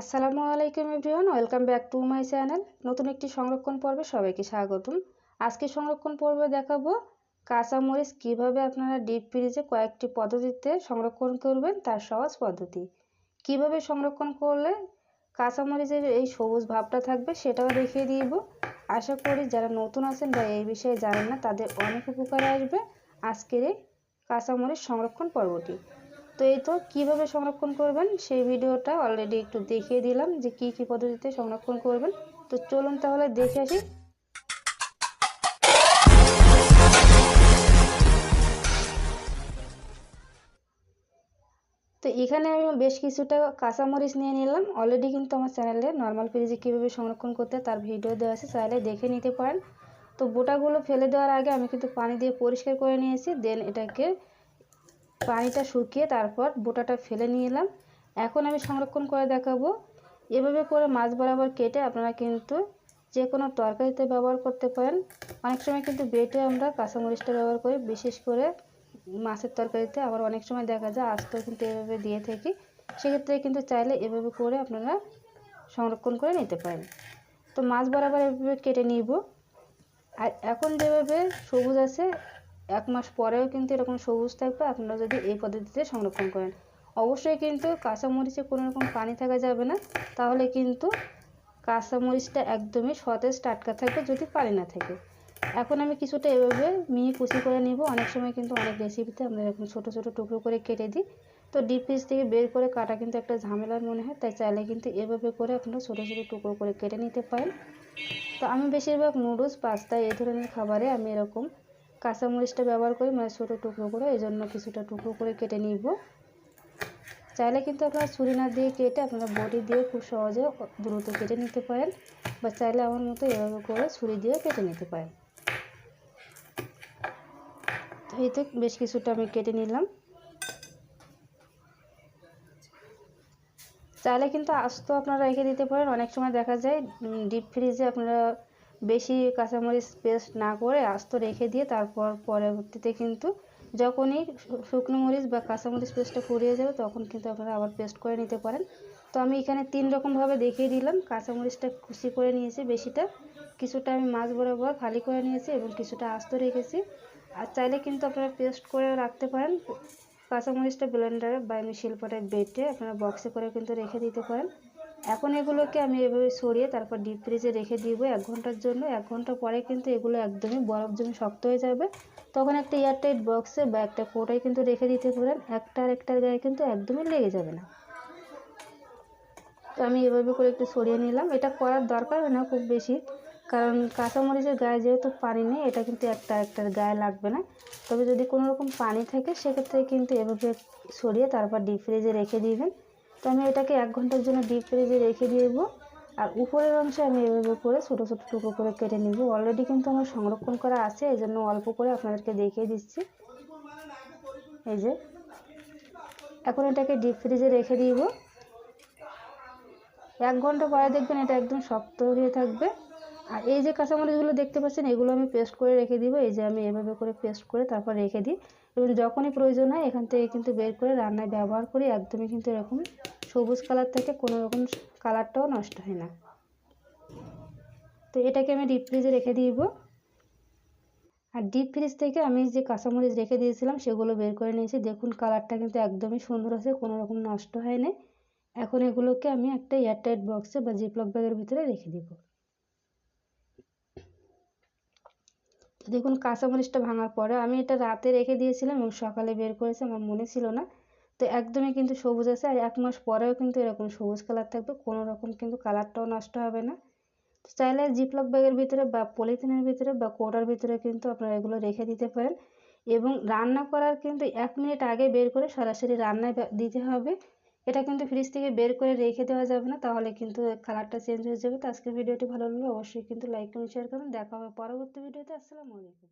আসসালামু আলাইকুম everyone, welcome back to my channel. নতুন একটি সংরক্ষণ পর্বে সবাইকে স্বাগতম। আজকে সংরক্ষণ পর্বে দেখাবো কাঁচামরিচ কীভাবে আপনারা ডিপ ফ্রিজে কয়েকটি পদ্ধতিতে সংরক্ষণ করবেন, তার সহজ পদ্ধতি। কীভাবে সংরক্ষণ করলে কাঁচামরিচের এই সবুজ ভাবটা থাকবে সেটাও দেখিয়ে দিব। আশা করি যারা নতুন আছেন বা এই বিষয়ে জানেন না, তাদের অনেক উপকারে আসবে আজকের এই কাঁচামরিচ সংরক্ষণ পর্বটি। তো এই তো কীভাবে সংরক্ষণ করবেন, সেই ভিডিওটা অলরেডি একটু দেখিয়ে দিলাম যে কি কি পদ্ধতিতে সংরক্ষণ করবেন। তো চলুন তাহলে দেখে আসি। তো এখানে আমি বেশ কিছুটা কাঁচামরিচ নিয়ে নিলাম। অলরেডি কিন্তু আমার চ্যানেলে নর্মাল ফ্রিজে কীভাবে সংরক্ষণ করতে তার ভিডিও দেওয়া আছে, চাইলে দেখে নিতে পারেন। তো বোটাগুলো ফেলে দেওয়ার আগে আমি কিন্তু পানি দিয়ে পরিষ্কার করে নিয়েছি দেন এটাকে পানিটা শুকিয়ে তারপর বোটাটা ফেলে নিয়ে এলাম। এখন আমি সংরক্ষণ করে দেখাবো। এভাবে করে মাছ বরাবর কেটে আপনারা কিন্তু যে কোনো তরকারিতে ব্যবহার করতে পারেন। অনেক সময় কিন্তু বেটে আমরা কাঁচামরিচটা ব্যবহার করি। বিশেষ করে মাছের তরকারিতে আবার অনেক সময় দেখা যায় আস্ত কিন্তু এভাবে দিয়ে থাকি। সেক্ষেত্রে কিন্তু চাইলে এভাবে করে আপনারা সংরক্ষণ করে নিতে পারেন। তো মাছ বরাবর এভাবে কেটে নিব। আর এখন যেভাবে সবুজ আছে এক মাস পরেও কিন্তু এরকম সবুজ থাকবে, আপনারা যদি এই পদ্ধতিতে সংরক্ষণ করেন। অবশ্যই কিন্তু কাঁচামরিচে কোনো রকম পানি থাকা যাবে না, তাহলে কিন্তু কাঁচামরিচটা একদমই সতেজ, টাটকা থাকবে যদি পানি না থাকে। এখন আমি কিছুটা এভাবে মিহি কুচি করে নিব, অনেক সময় কিন্তু অনেক রেসিপিতে আমরা এরকম ছোটো ছোটো টুকরো করে কেটে দিই। তো ডিপ ফ্রিজ থেকে বের করে কাটা কিন্তু একটা ঝামেলার মনে হয়, তাই চাইলে কিন্তু এভাবে করে আপনারা ছোটো ছোটো টুকরো করে কেটে নিতে পারেন। তো আমি বেশিরভাগ নুডলস পাস্তা এই ধরনের খাবারে আমি এরকম কাঁচামরিচটা ব্যবহার করি মানে ছোটো টুকরো করে এই জন্য কিছুটা টুকরো করে কেটে নিব। চাইলে কিন্তু আপনারা ছুরি না দিয়ে কেটে আপনারা বডি দিয়ে খুব সহজে দ্রুত কেটে নিতে পারেন, বা চাইলে আমার মতো এভাবে করে ছুরি দিয়ে কেটে নিতে পারেন। এই তো বেশ কিছুটা আমি কেটে নিলাম। চাইলে কিন্তু আস্ত আপনারা রেখে দিতে পারেন। অনেক সময় দেখা যায় ডিপ ফ্রিজে আপনারা বেশি কাঁচামরিচ পেস্ট না করে আস্ত রেখে দিয়ে তারপর পরবর্তীতে কিন্তু যখনই শুকনো মরিচ বা কাঁচামরিচ পেস্টটা ফুরিয়ে যাবে তখন কিন্তু আপনারা আবার পেস্ট করে নিতে পারেন। তো আমি এখানে তিন রকমভাবে দেখিয়ে দিলাম। কাঁচামরিচটা খুশি করে নিয়েছি বেশিটা। কিছুটা আমি মাছ বরাবর খালি করে নিয়েছি এবং কিছুটা আস্ত রেখেছি। আর চাইলে কিন্তু আপনারা পেস্ট করে রাখতে পারেন। কাঁচামরিচটা ব্লেন্ডারে বা আমি শিল্পটায় বেটে আপনারা বক্সে করে কিন্তু রেখে দিতে পারেন। এখন এগুলোকে আমি এভাবে সরিয়ে তারপর ডিপ ফ্রিজে রেখে দিব এক ঘণ্টার জন্য। এক ঘণ্টা পরে কিন্তু এগুলো একদমই বরফ জমে শক্ত হয়ে যাবে। তখন একটা এয়ারটাইট বক্সে বা একটা কোটায় কিন্তু রেখে দিতে পারেন। একটা আর একটার গায়ে কিন্তু একদমই লেগে যাবে না। তো আমি এভাবে করে একটু সরিয়ে নিলাম। এটা করার দরকার হয় না খুব বেশি। কারণ কাঁচামরিচের গায়ে যেহেতু পানি নেই, এটা কিন্তু একটা একটার গায়ে লাগবে না। তবে যদি কোনো রকম পানি থাকে, সেক্ষেত্রে কিন্তু এভাবে সরিয়ে তারপর ডিপ ফ্রিজে রেখে দিবেন। তো আমি এটাকে এক ঘণ্টার জন্য ডিপ ফ্রিজে রেখে দেব। আর উপরের অংশে আমি এভাবে করে ছোটো ছোটো টুকরো করে কেটে নিব। অলরেডি কিন্তু আমার সংরক্ষণ করা আছে এই জন্য অল্প করে আপনাদেরকে দেখিয়ে দিচ্ছি। এই যে, এখন এটাকে ডিপ ফ্রিজে রেখে দিব। এক ঘণ্টা পরে দেখবেন এটা একদম শক্ত হয়ে থাকবে। আর এই যে কাঁচামরিচগুলো দেখতে পাচ্ছেন, এগুলো আমি পেস্ট করে রেখে দিব। এই যে আমি এভাবে করে পেস্ট করে তারপর রেখে দিই। এবং যখনই প্রয়োজন হয়, এখান থেকে কিন্তু বের করে রান্নায় ব্যবহার করি। একদমই কিন্তু এরকম সবুজ কালার থেকে কোনো রকম কালারটাও নষ্ট হয় না। তো এটাকে আমি ডিপ ফ্রিজে রেখে দিব। আর ডিপ ফ্রিজ থেকে আমি যে কাঁচামরিচ রেখে দিয়েছিলাম, সেগুলো বের করে নিয়েছি। দেখুন কালারটা কিন্তু একদমই সুন্দর আছে কোনো রকম নষ্ট হয়নি এখন এগুলোকে আমি একটা এয়ারটাইট বক্সে বা জিপলক ব্যাগের ভিতরে রেখে দিব। দেখুন কাঁচামরিচটা ভাঙার পরে আমি এটা রাতে রেখে দিয়েছিলাম এবং সকালে বের করেছি, আমার মনে ছিল না। তো একদমই কিন্তু সবুজ আছে আর এক মাস পরেও কিন্তু এরকম সবুজ কালার থাকবে, কোনো রকম কিন্তু কালারটাও নষ্ট হবে না। তো চাইলে জিপলক ব্যাগের ভিতরে বা পলিথিনের ভিতরে বা কোটার ভিতরে কিন্তু আপনারা এগুলো রেখে দিতে পারেন। এবং রান্না করার কিন্তু এক মিনিট আগে বের করে সরাসরি রান্নায় দিতে হবে। এটা কিন্তু ফ্রিজ থেকে বের করে রেখে দেওয়া যাবে না, তাহলে কিন্তু কালারটা চেঞ্জ হয়ে যাবে। তো আজকের ভিডিওটি ভালো লাগলে, অবশ্যই কিন্তু লাইক কমেন্ট শেয়ার করবেন। দেখা হবে পরবর্তী ভিডিওতে আসসালামু আলাইকুম।